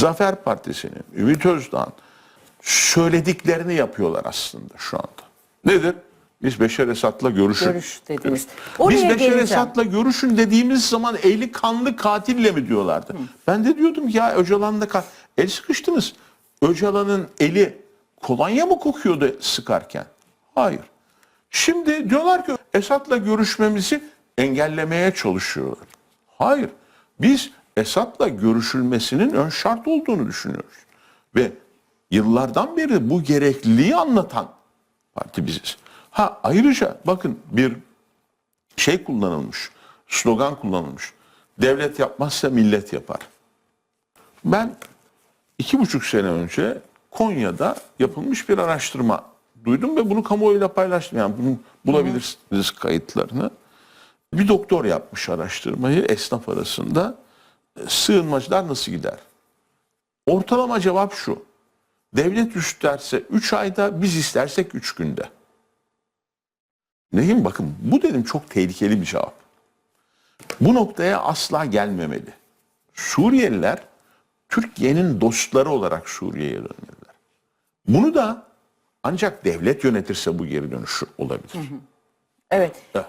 Zafer Partisi'nin, Ümit Özdağ'ın söylediklerini yapıyorlar aslında şu anda. Nedir? Biz Beşer Esad'la görüşün. Görüş dediniz. Biz Oraya Beşer geleceğim. Esad'la görüşün dediğimiz zaman eli kanlı katille mi diyorlardı. Ben de diyordum ki ya Öcalan'da ka- el sıkıştınız. Öcalan'ın eli kolonya mı kokuyordu sıkarken? Hayır. Şimdi diyorlar ki Esad'la görüşmemizi engellemeye çalışıyorlar. Hayır. Biz Esad'la görüşülmesinin ön şart olduğunu düşünüyoruz. Ve yıllardan beri bu gerekliliği anlatan parti biziz. Ha ayrıca bakın bir şey kullanılmış, slogan kullanılmış. Devlet yapmazsa millet yapar. Ben iki buçuk sene önce Konya'da yapılmış bir araştırma duydum ve bunu kamuoyuyla paylaştım. Yani bunu bulabilirsiniz kayıtlarını. Bir doktor yapmış araştırmayı esnaf arasında. Sığınmacılar nasıl gider? Ortalama cevap şu. Devlet isterse 3 ayda, biz istersek 3 günde. Neyim bakın bu dedim çok tehlikeli bir cevap. Bu noktaya asla gelmemeli. Suriyeliler Türkiye'nin dostları olarak Suriye'ye dönmeliler. Bunu da ancak devlet yönetirse bu geri dönüş olabilir. Evet. Evet.